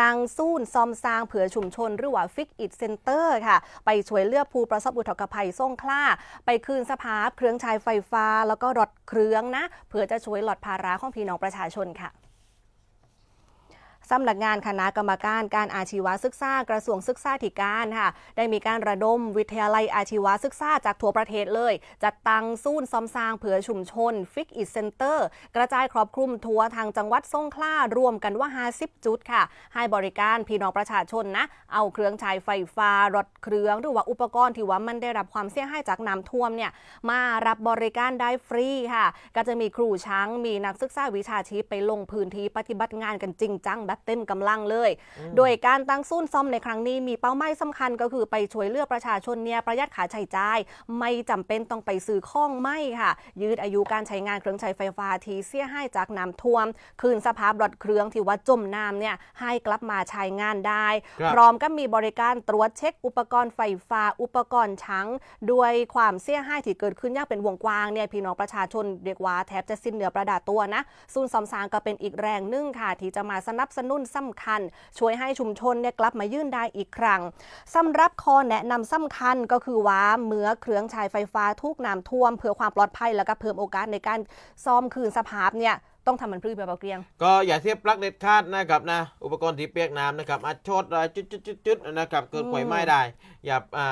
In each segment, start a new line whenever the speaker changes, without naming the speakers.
ตังซูนซอมซางเผื่อชุมชน หรือว่าฟิกอิดเซ็นเตอร์ค่ะ ไปช่วยเลือกผู้ประสบอุทกภัยส่งคล้า ไปคืนสภาพเครื่องใช้ไฟฟ้า แล้วก็รถเครื่องนะเผื่อจะช่วยหลดภาระของพี่น้องประชาชนค่ะ สำนักงานคณะกรรมการการอาชีวศึกษากระทรวงศึกษาธิการค่ะ ได้มีการระดมวิทยาลัยอาชีวศึกษาจากทั่วประเทศเลย จัดตั้งศูนย์ซ่อมสร้างเผื่อชุมชนฟิกอิ t เซนเตอร์กระจายครอบคลุมทั่วทางจังหวัดสงขลารวมกันว่า 50 จุดค่ะ ให้บริการพี่น้องประชาชนนะ เอาเครื่องใช้ไฟฟ้ารถเครื่องหรือว่าอุปกรณ์ที่ว่ามันได้รับความเสียหายจากน้ำท่วมเนี่ยมารับบริการได้ฟรีค่ะ ก็จะมีครูช้างมีนักศึกษาวิชาชีพไปลงพื้นที่ปฏิบัติงานกันจริงจังแบบเต็มกำลังเลย โดยการตั้งศูนย์ซ่อมในครั้งนี้มีเป้าหมายสำคัญก็คือไปช่วยเหลือกประชาชนเนี่ยประหยัดค่าใช้จ่าย ไม่จำเป็นต้องไปซื้อข้องไม่ค่ะ ยืดอายุการใช้งานเครื่องใช้ไฟฟ้าที่เสียหายจากน้ำท่วม คืนสภาพรถเครื่องที่ว่าจมน้ำเนี่ยให้กลับมาใช้งานได้
ครับ
พร้อมก็มีบริการตรวจเช็คอุปกรณ์ไฟฟ้า อุปกรณ์ช้างด้วยความเสียหายที่เกิดขึ้นอย่างเป็นวงกว้างเนี่ยพี่น้องประชาชนเรียกว่าแทบจะสิ้นเนื้อประดาตัวนะศูนย์ซ่อมสร้างก็เป็นอีกแรงหนึ่งค่ะที่จะมาสนับสนุนสำคัญ ช่วยให้ชุมชนเนี่ยกลับมายื่นได้อีกครั้งสำหรับข้อแนะนำสำคัญก็คือว่าเมื่อเครื่องใช้ไฟฟ้าทุกน้ำท่วม เพื่อความปลอดภัยแล้วก็เพิ่มโอกาสในการซ่อมคืนสภาพเนี่ยต้องทำมันพื้นแบบเกรียง
ก็อย่าเทียบปลั๊กเด็ดขาดนะครับนะ อุปกรณ์ที่เปียกน้ำนะครับอาจช็อตอะไรจุดจุดจุดจุดนะครับเกิดไฟไหม้ได้ อย่าอ่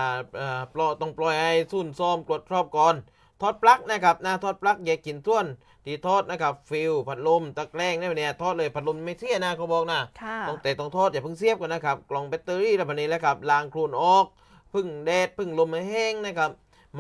าปล่อยต้องปล่อยให้สุ่นซ่อมกดรอบก่อน ทอดปลั๊กนะครับนะทอดปลั๊กแยกกินส่วนที่ทอดนะครับฟิลพัดลมตะแกรงเนี่ยทอดเลยพัดลมไม่เสียนะเขาบอกนะ
ค่ะ
ต้องแต่ต้องทอดอย่าเพิ่งเสียบกันนะครับกล่องแบตเตอรี่แล้วพันนี้แหล้วครับล้างโคลนออกพึ่งแดดพึ่งลมให้แห้งนะครับ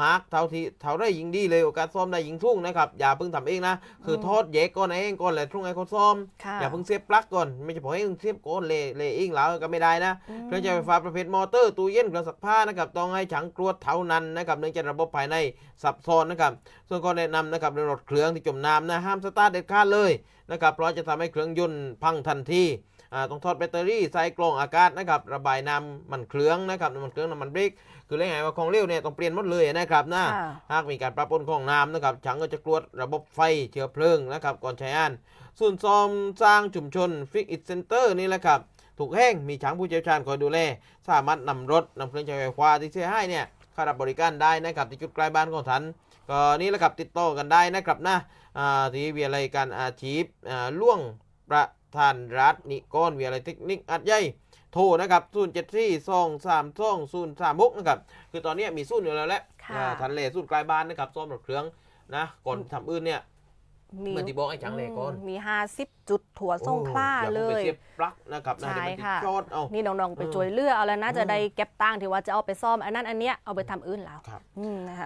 มาร์กเท่าที่เท่าได้ยิงดีเลยโอกาสซ่อมได้ยิงทุ่งนะครับอย่าเพิ่งทำเองนะคือทอดแยกก่อนให้เองก่อนแล้วทุ่งให้เขาซ่อม
ค่ะ
อย่าเพิ่งเสียบปลั๊กก่อนไม่ใช่พอให้เสียบก่อนเละเละเองแล้วก็ไม่ได้นะ
อืม
เครื่องใช้ไฟฟ้าประเภทมอเตอร์ตู้เย็นเครื่องซักผ้านะครับต้องให้ฉังกรวดเท่านั้นนะครับเนื่องจากระบบภายในซับซ้อนนะครับส่วนข้อแนะนำนะครับในรถเครื่องที่จมน้ำนะห้ามสตาร์ทเด็ดขาดเลยนะครับเพราะจะทำให้เครื่องยนต์พังทันทีอ่า ต้องทอดแบตเตอรี่ใส่กล่องอากาศนะครับระบายน้ำมันเครื่องนะครับน้ำมันเครื่องน้ำมันเบรกคือเรื่องไงว่าของเร็วเนี่ยต้องเปลี่ยนหมดเลยนะครับนะ
ค่ะ
หากมีการปรับปนของน้ำนะครับฉังก็จะกรวดระบบไฟเชื้อเพลิงนะครับก่อนใช้งานส่วนซ่อมสร้างชุมชนฟิกอิ t เซ็นเตอร์นี่แหละครับถูกแห้งมีช้างผู้เชี่ยวชาญคอยดูแลสามารถนำรถนำเครื่องใช้ไฟฟ้าที่เสียหายเนี่ยเข้ารับบริการได้นะครับที่จุดใกล้บ้านของท่านก็นี่แหละครับติดต่อกันได้นะครับนะอ่าที่วิทยาลัยการอาชีพอ่าล่วงประ ธานรัฐนิกรวิทยาลัยเทคนิคอัดใหญ่โทรนะครับ0 7 4 2 3 2 0 3 6นะครับ คือตอนนี้มีศูนย์อยู่แล้วแหละ
ค่ะ
อ่าทันเลศูนย์ใกล้บ้านนะครับซ่อมรถเครื่องนะก่อนทำอื่นเนี่ย
มี
เหมือนที่บอกไอ้จังเลยก่อน
มมีห้าสิบจุดถั่วส่งคล้า
โอ้
เล
อย่าพิ่งไป
ย
เสียบปลั๊กนะครับนะ
ใช่
เดี๋ยวมันติด
ค่ะ
ช็อตเอา
นี่น้อง ๆ ไป
อืม
ช่วยเลือกเอาแล้วนะ
อืม
จะได้เก็บตังค์ที่ว่าจะเอาไปซ่อม อันนั้นอันเนี้ยเอาไปทำอื่นแล้ว
ครับ
อืมนะคะ